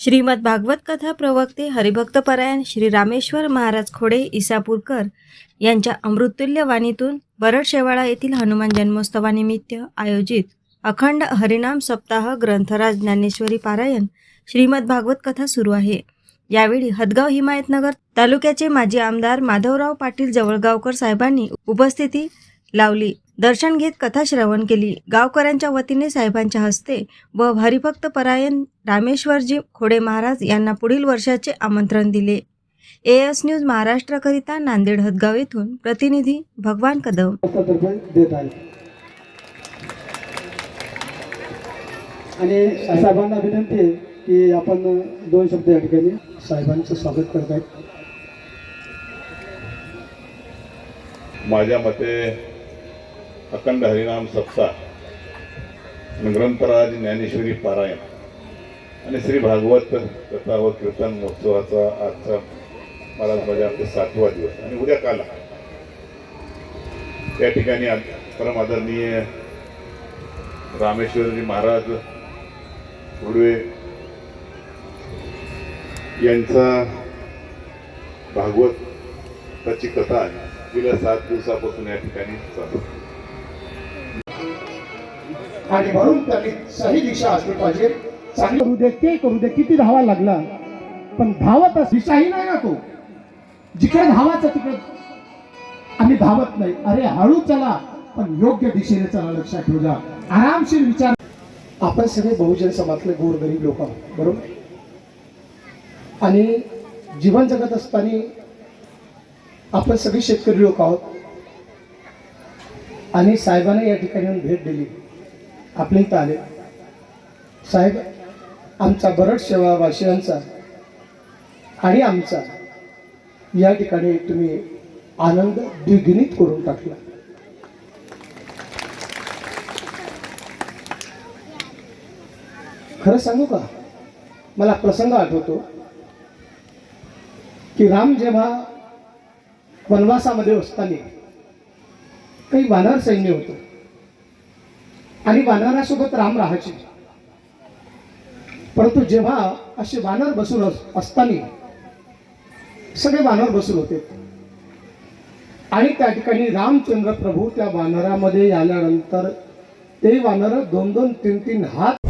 श्रीमद भागवत कथा प्रवक्ते हरिभक्तपरायण श्री रामेश्वर महाराज खोडे इसापूरकर यांच्या अमृतुल्य वाणीतून बरड शेवाळा येथील हनुमान जन्मोत्सवानिमित्त आयोजित अखंड हरिनाम सप्ताह ग्रंथराज ज्ञानेश्वरी पारायण श्रीमद भागवत कथा सुरू आहे. यावेळी हदगाव हिमायतनगर तालुक्याचे माजी आमदार माधवराव पाटील जवळगावकर साहेबांनी उपस्थिती लावली. दर्शन घेत कथा श्रवण केली. गावकऱ्यांच्या वतीने साहेबांच्या हस्ते व हरिभक्त परायण रामेश्वरजी खोडे महाराज यांना पुढील वर्षाचे आमंत्रण दिले. ए एस न्यूज महाराष्ट्राकरिता नांदेड हदगाव येथून प्रतिनिधी भगवान कदम. आणि साहेबांना विनंती आहे की आपण दोन शब्द या ठिकाणी साहेबांचं स्वागत करत आहेत. माझ्या मते अखंड हरिनाम सप्ताह ग्रंथराज ज्ञानेश्वरी पारायण आणि श्री भागवत कथा व कीर्तन महोत्सवाचा आजचा मला माझ्या सातवा दिवस आणि उद्या काला. या ठिकाणी परम आदरणीय रामेश्वरजी महाराज उडवे यांचा भागवताची कथा आहे गेल्या सात दिवसापासून या ठिकाणी चालू आणि म्हणून त्यांनी सही दिशा असली पाहिजे. चांगली करू दे ते करू दे किती धावा लागला. पण धावत अस- दिशाही नाही ना तो. जिकडे धावायचं तिकडे. आम्ही धावत नाही. अरे हळू चला पण योग्य दिशेने चला लक्षात ठेवजा. आरामशीर विचार. आपण सगळे बहुजन समाजातले गोरगरीब लोक आहोत बरोबर? आणि जीवन जगत असताना आपण सगळे शेतकरी लोक आहोत. आणि साहेबांना या ठिकाणी भेट दिली. आपल्या इथं आले. साहेब आमचा बरड सेवावासियांचा आणि आमचा या ठिकाणी तुम्ही आनंद द्विगुणित करून टाकला. खरं सांगू का? मला प्रसंग आठवतो की राम जेव्हा वनवासामध्ये असताना काही वानर सैन्य होतं. आणि वानरासोबत राम राहायचे. परंतु जेव्हा असे वानर बसून असताना सगळे वानर बसून होते. आणि त्या ठिकाणी रामचंद्र प्रभू त्या वानरामध्ये आल्यानंतर ते वानर दोन दोन तीन तीन हात